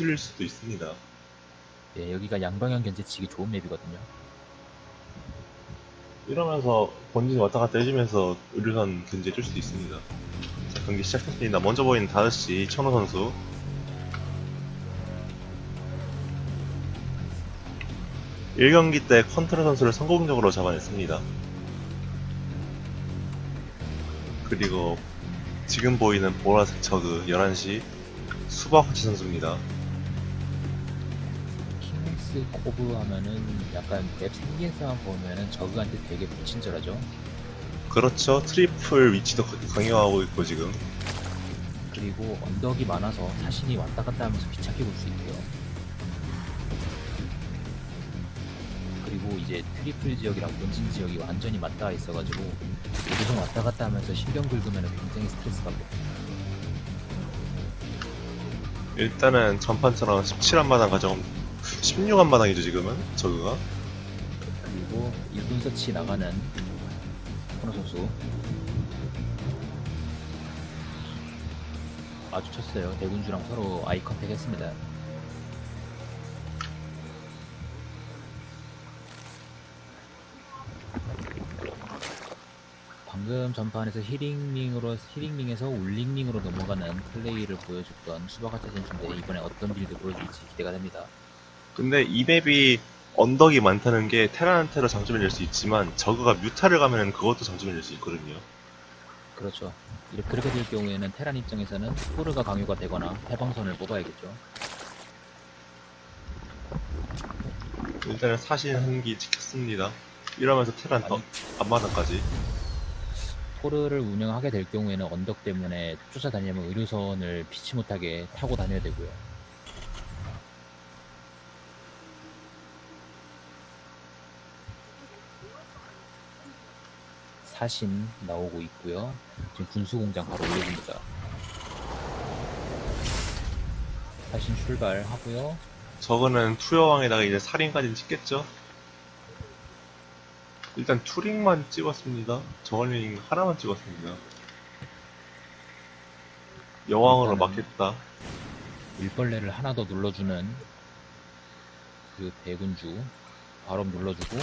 휘둘릴 수도 있습니다. 네, 여기가 양방향 견제치기 좋은 맵이거든요. 이러면서 본진이 왔다 갔다 해주면서 의료선 견제 해줄 수도 있습니다. 자, 경기 시작했습니다. 먼저 보이는 5시 천호 선수. 일경기때 컨트롤 선수를 성공적으로 잡아냈습니다. 그리고 지금 보이는 보라색 저그 11시 수박화치 선수입니다. 킹스 코브 하면은 약간 맵 생긴사만 보면은 저그한테 되게 불친절하죠. 그렇죠. 트리플 위치도 강요하고 있고 지금. 그리고 언덕이 많아서 사신이 왔다 갔다 하면서 귀찮게 볼 수 있고요. 그리고 이제 트리플 지역이랑 본진 지역이 완전히 맞닿아 있어가지고 여기서 왔다 갔다 하면서 신경 긁으면 굉장히 스트레스 받고 일단은 전판처럼 17한 마당 가져온 16한 마당이죠 지금은 저그가 그리고 1분 서치 나가는 코너 선수 마주쳤어요. 대군주랑 서로 아이 컨택 했습니다. 방금 전판에서 히링링으로 히링링에서 울링링으로 넘어가는 플레이를 보여줬던 수바가차 선수인데 이번에 어떤 빌드 보여줄지 기대가 됩니다. 근데 이 맵이 언덕이 많다는 게 테란한테로 장점이 될 수 있지만 저그가 뮤타를 가면 그것도 장점이 될 수 있거든요 그렇죠. 이렇게 그렇게 될 경우에는 테란 입장에서는 포르가 강요가 되거나 해방선을 뽑아야겠죠. 일단은 사신 한기 지켰습니다 이러면서 테란 더. 앞마당까지 포르를 운영하게 될 경우에는 언덕 때문에 쫓아다니려면 의료선을 피치 못하게 타고 다녀야 되고요. 사신 나오고 있고요. 지금 군수공장 바로 올려줍니다. 사신 출발하고요. 저거는 투여왕에다가 이제 살인까지 찍겠죠 일단 투링만 찍었습니다 저걸링 하나만 찍었습니다 여왕으로 막겠다 일벌레를 하나 더 눌러주는 그 대군주 바로 눌러주고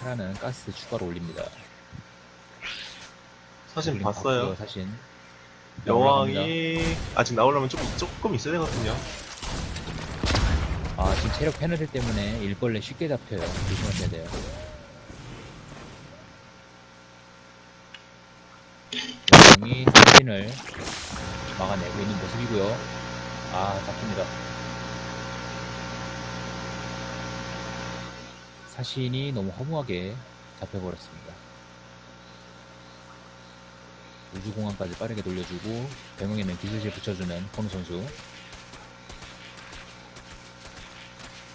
테라는 가스 추가로 올립니다. 사진 봤어요 사신 여왕이 아직 나오려면 조금, 조금 있어야 되거든요. 아 지금 체력 패널 때문에 일벌레 쉽게 잡혀요. 조심하셔야 돼요. 여왕이 사신을 막아내고 있는 모습이고요. 아 잡힙니다. 사신이 너무 허무하게 잡혀버렸습니다. 우주공항까지 빠르게 돌려주고 병영에는 기술실 붙여주는 건우 선수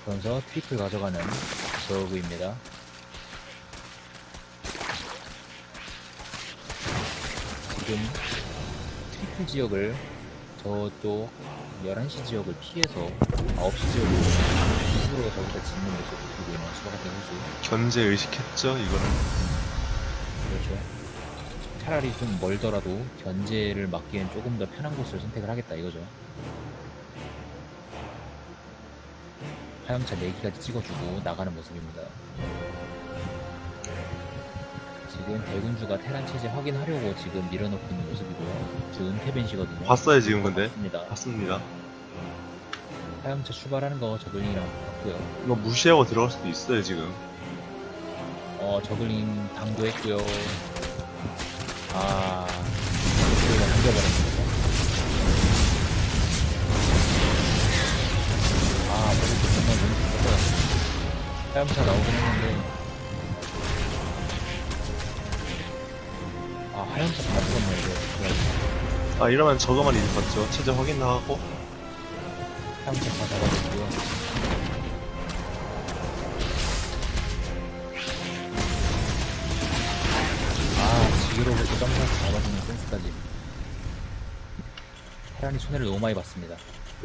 그러면서 트리플 가져가는 저그입니다. 지금 트리플 지역을 저쪽 11시 지역을 피해서 9시 지역으로 저기다 짓는 모습을 보고 있는 수박같은 선수 견제 의식했죠, 이거는. 그렇죠. 차라리 좀 멀더라도 견제를 막기엔 조금 더 편한 곳을 선택을 하겠다 이거죠. 화염차 4기까지 찍어주고 나가는 모습입니다. 지금 대군주가 테란 체제 확인하려고 지금 밀어넣고 있는 모습이고요. 지금 은퇴벤시거든요. 봤어요, 지금 근데. 맞습니다. 봤습니다. 화염차 출발하는 거 저글링이랑 봤고요. 이거 무시하고 들어갈 수도 있어요, 지금. 어, 저글링 당도했고요. 아, 저글링가 당겨버렸습니다. 아, 머리도 정말 너무 좋았어요. 화염차 나오긴 했는데. 아, 화염차 다 죽었네, 이거. 아, 이러면 저거만 이제 봤죠. 체제 확인 나가고. 화염차 다 잡아줬고요. 아, 지그로부터 점프해서 잡아주는 센스까지. 테란이 손해를 너무 많이 봤습니다.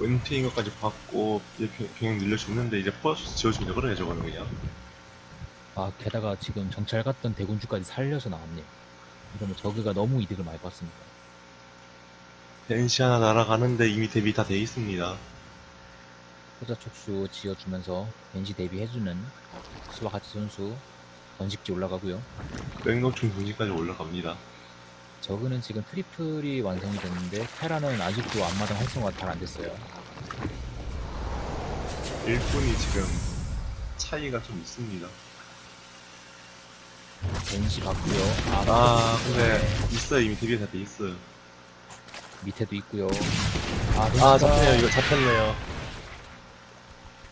은퇴인 것까지 받고, 이제 병- 늘려줬는데, 이제 포화수 지어주면 되거든요, 저거는 그냥. 아, 게다가 지금 정찰 갔던 대군주까지 살려서 나왔네요. 이러면 저그가 너무 이득을 많이 봤습니다. 벤시 하나 날아가는데 이미 대비 다 돼 있습니다. 포자 촉수 지어주면서 벤시 대비해주는 스와가치 선수 번식지 올라가고요. 맹독충 분지까지 올라갑니다. 저그는 지금 트리플이 완성이 됐는데 테라는 아직도 앞마당 활성화 잘 안 됐어요. 일꾼이 지금 차이가 좀 있습니다. 벤시 받고요. 아, 아, 근데 있어요. 이미 대비 다돼 있어요. 밑에도 있고요. 아, 아, 벤시가- 잡혔네요.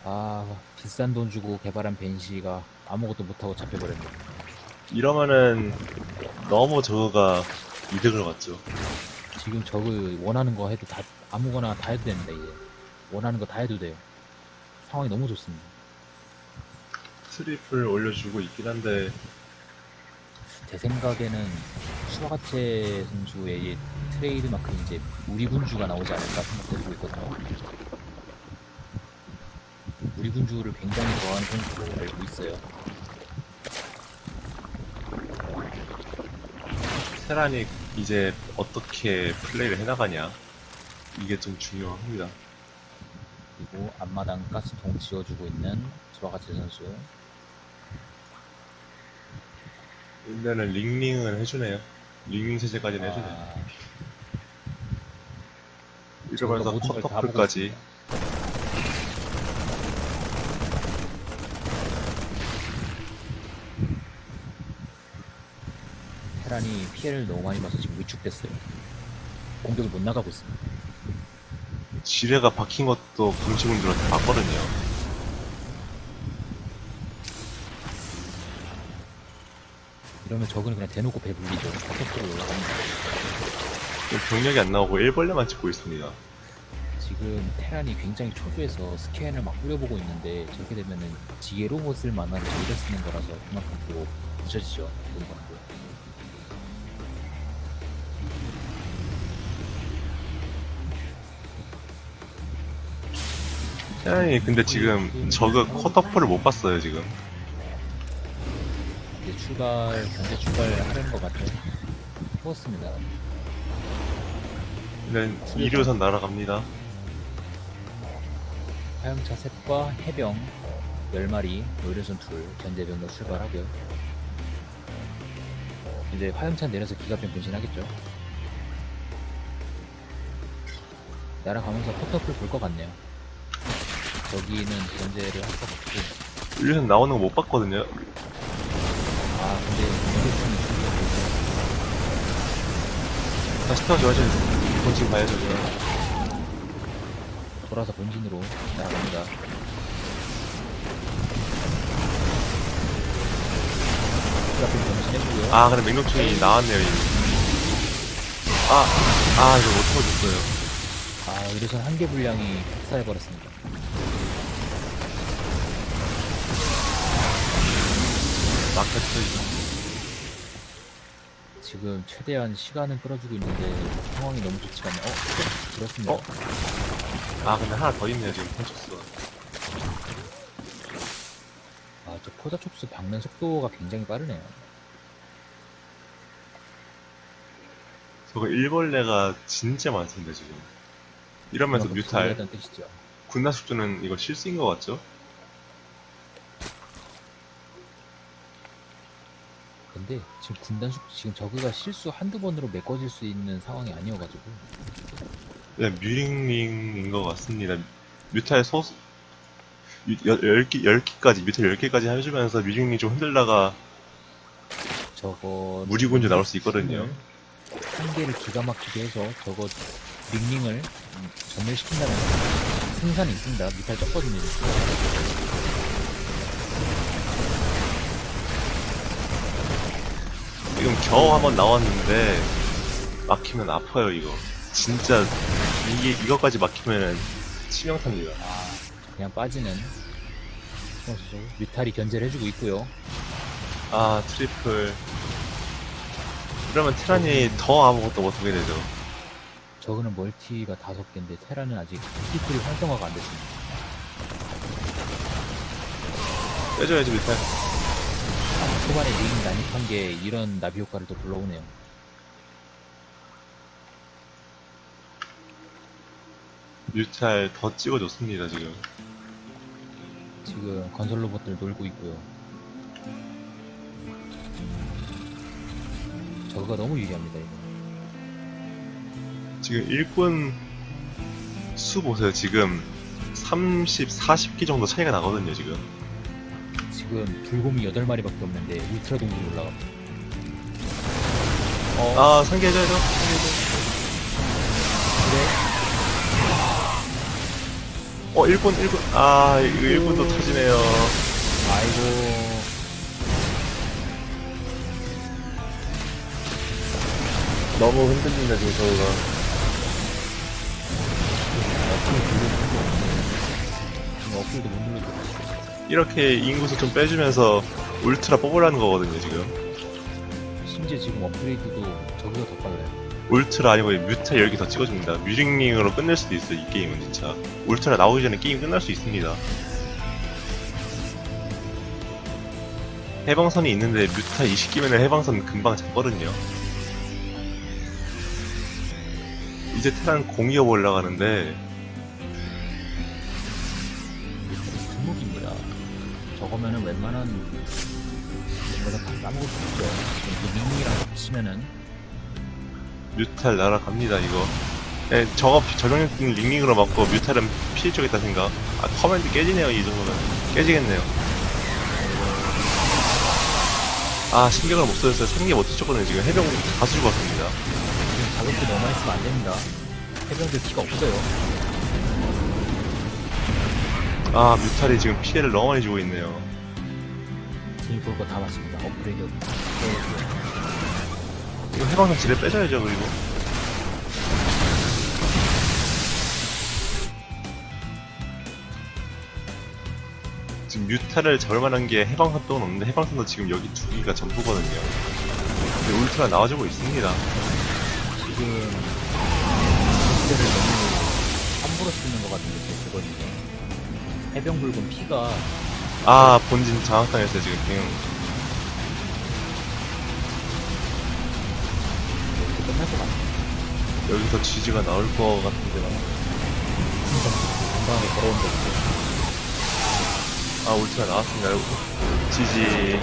아, 비싼 돈 주고 개발한 벤시가 아무것도 못하고 잡혀버렸네. 이러면은 너무 저거가 이득을 봤죠. 지금 저그 원하는 거 해도 다, 아무거나 다 해도 됩니다, 이제. 원하는 거 다 해도 돼요. 상황이 너무 좋습니다. 트리플 올려주고 있긴 한데 제 생각에는 수와가체 선수의 이 트레이드마크 이제 우리 군주가 나오지 않을까 생각되고 있거든요. 우리 군주를 굉장히 좋아하는 선수로 알고 있어요. 테란이 이제 어떻게 플레이를 해나가냐 이게 좀 중요합니다. 그리고 앞마당 가스통 지어주고 있는 수와가체 선수. 일단은 링링은 해주네요. 링링 세제까지는 해주네요. 아, 이러면서 걸다 보고 커터풀까지 있습니다. 테란이 피해를 너무 많이 봐서 지금 위축됐어요. 공격이 못 나가고 있습니다. 지뢰가 박힌 것도 금치분들한테 봤거든요. 이러면 저그는 그냥 대놓고 배불리죠. 카톡으로 올라갑니다. 병력이 안 나오고 일벌레만 찍고 있습니다. 지금 테란이 굉장히 초조해서 스캔을 막 뿌려보고 있는데 저렇게 되면은 지게 로봇을 만나서 저기다 쓰는 거라서 그만큼 또 늦어지죠. 테란이 근데 지금 저그 커터풀을 못 봤어요 지금. 이제 출발, 견제 출발하는 것 같죠. 뽑았습니다. 일단 2류선 날아갑니다. 화염차 셋과 해병 10마리, 노일선 둘, 견제병로 출발하고요. 이제 화염차 내려서 기갑병 변신하겠죠. 날아가면서 포터풀 볼것 같네요. 저기는 견제를 같고, 1류선 나오는 거 못 봤거든요. 아, 근데 공격팀이 준비하고 있어요. 다시 태워줘야죠. 본진 가야죠. 그냥. 돌아서 본진으로 날아갑니다. 변신 해주고요. 아 근데 맹독충이 나왔네요 이미. 아, 아 이거 못 태워줬어요. 아, 이래서 한개 분량이 흡사해버렸습니다. 마켓을 지금 최대한 시간은 끌어주고 있는데 상황이 너무 좋지가 않네요. 어, 네, 들었습니다. 어? 아 근데 하나 더 있네요 지금 펜초스. 아, 저 포자 촉수 박는 속도가 굉장히 빠르네요. 저거 일벌레가 진짜 많습니다 지금. 이러면서 뮤탈 불리하다는 뜻이죠. 군나숙주는 이거 실수인 것 같죠? 근데 지금 군단 속 지금 저그가 실수 한두 번으로 메꿔질 수 있는 상황이 아니어가지고 네, 뮤링링인 것 같습니다. 뮤탈 소스 10개, 10개까지, 뮤탈 10개까지 해주면서 뮤링링 좀 흔들다가 저거 무리군주 나올 수 있거든요. 한 개를 기가 막히게 해서 저거 링링을 음, 전멸시킨다면 승산이 있습니다. 미탈 쪘거든요. 지금 겨우 한번 나왔는데 막히면 아파요 이거. 진짜 이게 이거까지 막히면 치명타입니다. 아, 그냥 빠지는 선수 뮤탈이 견제를 해주고 있고요. 아 트리플. 이러면 테란이 더 아무것도 못하게 되죠. 저거는 멀티가 다섯 개인데 테라는 아직 피플이 활성화가 안 됐습니다. 빼줘야지 뮤탈. 아, 초반에 링 난입한 게 이런 나비 효과를 또 불러오네요. 뮤탈 더 찍어줬습니다, 지금. 지금 건설 로봇들 놀고 있고요. 저거가 너무 유리합니다. 이거. 지금 일꾼 수 보세요. 지금 30, 40기 정도 차이가 나거든요, 지금. 지금 불곰이 8마리밖에 없는데 울트라 동굴 올라갑니다. 어, 아, 상계해줘야죠. 상계해줘. 그래? 어, 일본, 일본. 아, 이거 일본도 터지네요. 아이고. 너무 흔들린다 지금 저희가 어플을 눌러도 지금 어플도 못 눌러도 이렇게 인구수 좀 빼주면서 울트라 뽑으라는 거거든요, 지금. 심지어 지금 업그레이드도 저기가 더 빨라요. 울트라 아니고 뮤탈 10개 더 찍어줍니다. 뮤직링으로 끝낼 수도 있어요, 이 게임은 진짜. 울트라 나오기 전에 게임 끝날 수 있습니다. 해방선이 있는데 뮤탈 20기면 해방선 금방 잡거든요. 이제 테란 공이업 올라가는데 저거면은 웬만한 거다 다 싸먹을 수 있죠. 지금 그 밍이랑 합치면은. 뮤탈 날아갑니다 이거. 예, 저거 저병력 링링으로 맞고 뮤탈은 피해 쪽겠다 생각. 아 커맨드 깨지네요 이 정도면. 깨지겠네요. 아 신경을 못 써줬어요 3개 못 쳤거든요 지금. 해병 다수 죽었습니다. 지금 자극도 너무 많이 쓰면 안 됩니다. 해병들 피가 없어요. 아 뮤탈이 지금 피해를 너무 많이 주고 있네요 등이 볼거 다 맞습니다. 업그레이드. 이거 해방선 지뢰 빼줘야죠 그리고 지금 뮤탈을 잡을 만한 게 해방선 또는 없는데 해방선도 지금 여기 두 개가 전부거든요 근데 울트라 나와주고 있습니다 지금 문제를 너무 함부로 쓰는 것 같은 느낌이 들거든요. 해병 붉은 피가 아 본진 장악당했어요 지금. 그냥 이렇게 끝날 것 같아요. 여기서 지지가 나올 것 같은데 건강하게 걸어온다고. 아 울트라 나왔습니다. 지지